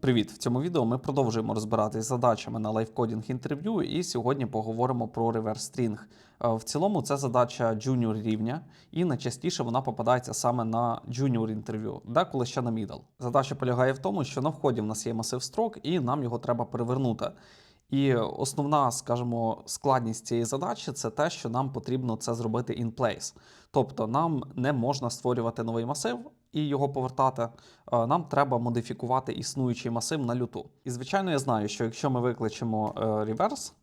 Привіт! В цьому відео ми продовжуємо розбиратись задачами на лайфкодінг інтерв'ю, і сьогодні поговоримо про реверс стрінг. Е, В цілому це задача джуніор рівня, і найчастіше вона попадається саме на джуніор інтерв'ю, деколи ще на мідл. Задача полягає в тому, що на вході в нас є масив строк, і нам його треба перевернути. І основна, скажімо, складність цієї задачі це те, що нам потрібно це зробити in place. Тобто нам не можна створювати новий масив і його повертати. Нам треба модифікувати існуючий масив на люту. І звичайно, я знаю, що якщо ми викличемо реверс,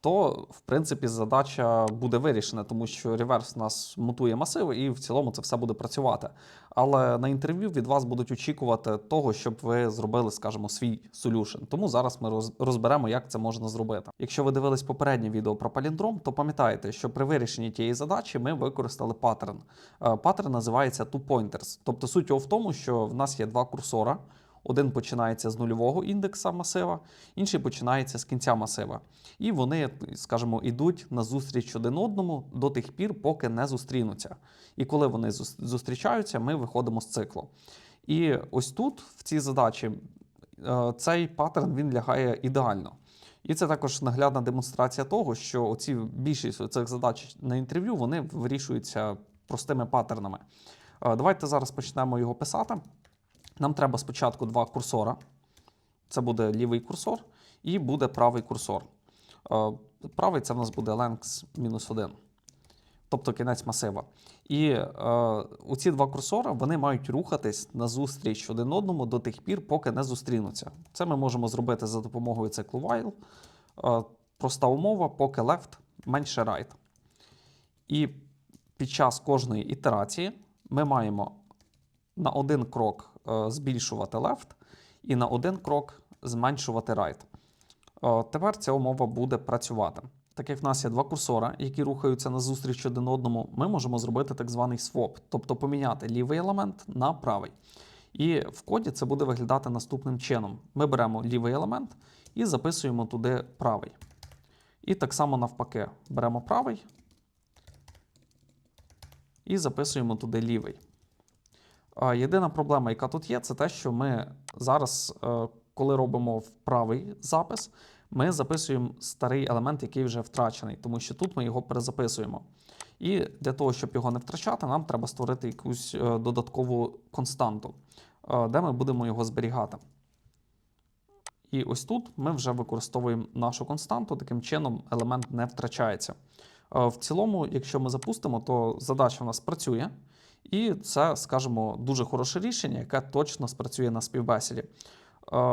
то в принципі задача буде вирішена, тому що реверс нас мутує масив, і в цілому це все буде працювати. Але на інтерв'ю від вас будуть очікувати того, щоб ви зробили, скажімо, свій солюшн. Тому зараз ми розберемо, як це можна зробити. Якщо ви дивились попереднє відео про паліндром, то пам'ятаєте, що при вирішенні тієї задачі ми використали паттерн. Е, Паттерн називається two pointers. Тобто суть його в тому, що в нас є два курсора. Один починається з нульового індекса масива, інший починається з кінця масива. І вони, скажімо, йдуть на зустріч один одному до тих пір, поки не зустрінуться. І коли вони зустрічаються, ми виходимо з циклу. І ось тут, в цій задачі, е, цей паттерн він лягає ідеально. І це також наглядна демонстрація того, що оці більшість цих задач на інтерв'ю вони вирішуються простими паттернами. Е, Давайте зараз почнемо його писати. Нам треба спочатку два курсора. Це буде лівий курсор і буде правий курсор. Е, Правий це в нас буде length мінус 1, тобто кінець масива. І е, оці два курсора вони мають рухатись назустріч один одному до тих пір, поки не зустрінуться. Це ми можемо зробити за допомогою циклу while. Е, проста умова, поки left менше right. І під час кожної ітерації ми маємо на один крок збільшувати left і на один крок зменшувати right. Е, Тепер ця умова буде працювати. Так як в нас є два курсора, які рухаються назустріч один одному, ми можемо зробити так званий swap, тобто поміняти лівий елемент на правий. І в коді це буде виглядати наступним чином: ми беремо лівий елемент і записуємо туди правий. І так само навпаки, беремо правий і записуємо туди лівий. Єдина проблема, яка тут є, це те, що ми зараз, е, коли робимо правий запис, ми записуємо старий елемент, який вже втрачений, тому що тут ми його перезаписуємо. І для того, щоб його не втрачати, нам треба створити якусь е, додаткову константу, е, де ми будемо його зберігати. І ось тут ми вже використовуємо нашу константу, таким чином елемент не втрачається. В цілому, якщо ми запустимо, то задача в нас працює. І це, скажімо, дуже хороше рішення, яке точно спрацює на співбесіді. Е,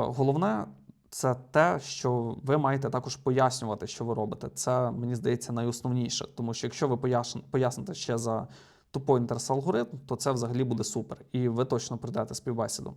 Головне це те, що ви маєте також пояснювати, що ви робите. Це, мені здається, найосновніше. Тому що якщо ви поясните ще за two-pointers алгоритм, то це взагалі буде супер. І ви точно прийдете співбесіду.